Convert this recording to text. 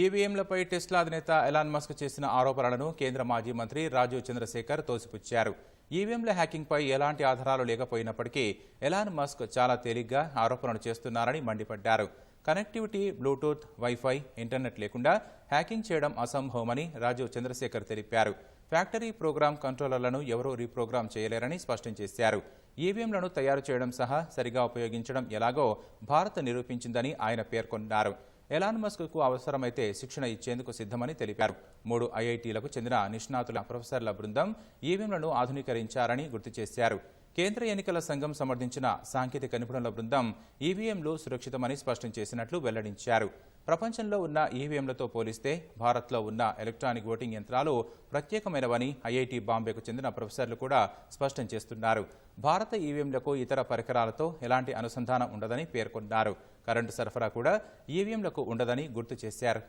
ఈవీఎంలపై Tesla అధినేత Elon Musk చేసిన ఆరోపణలను కేంద్ర మాజీ మంత్రి రాజీవ్ చంద్రశేఖర్ తోసిపుచ్చారు. ఈవీఎంల హ్యాకింగ్పై ఎలాంటి ఆధారాలు లేకపోయినప్పటికీ ఎలాన్ మస్క్ చాలా తేలిగ్గా ఆరోపణలు చేస్తున్నారని మండిపడ్డారు. కనెక్టివిటీ బ్లూటూత్ వైఫై ఇంటర్నెట్ లేకుండా హ్యాకింగ్ చేయడం అసంభవమని రాజీవ్ చంద్రశేఖర్ తెలిపారు. ఫ్యాక్టరీ ప్రోగ్రామ్ కంట్రోలర్లను ఎవరూ రీప్రోగ్రామ్ చేయలేరని స్పష్టం చేశారు. ఈవీఎంలను తయారు చేయడం సహా సరిగా ఉపయోగించడం ఎలాగో భారత్ నిరూపించిందని ఆయన పేర్కొన్నారు. ఎలాన్ మస్క్కు అవసరమైతే శిక్షణ ఇచ్చేందుకు సిద్ధమని తెలిపారు. మూడు ఐఐటీలకు చెందిన నిష్ణాతుల ప్రొఫెసర్ల బృందం ఈవీఎంలను ఆధునీకరించారని గుర్తు చేశారు. కేంద్ర ఎన్నికల సంఘం సమర్థించిన సాంకేతిక నిపుణుల బృందం ఈవీఎంలు సురక్షితమని స్పష్టం చేసినట్లు వెల్లడించారు. ప్రపంచంలో ఉన్న ఈవీఎంలతో పోలిస్తే భారత్లో ఉన్న ఎలక్ట్రానిక్ ఓటింగ్ యంత్రాలు ప్రత్యేకమైనవని ఐఐటి బాంబేకు చెందిన ప్రొఫెసర్లు కూడా స్పష్టం చేస్తున్నారు. భారత ఈవీఎంలకు ఇతర పరికరాలతో ఎలాంటి అనుసంధానం ఉండదని పేర్కొన్నారు. కరెంటు సరఫరా కూడా ఈవీఎంలకు ఉండదని గుర్తు చేశారు.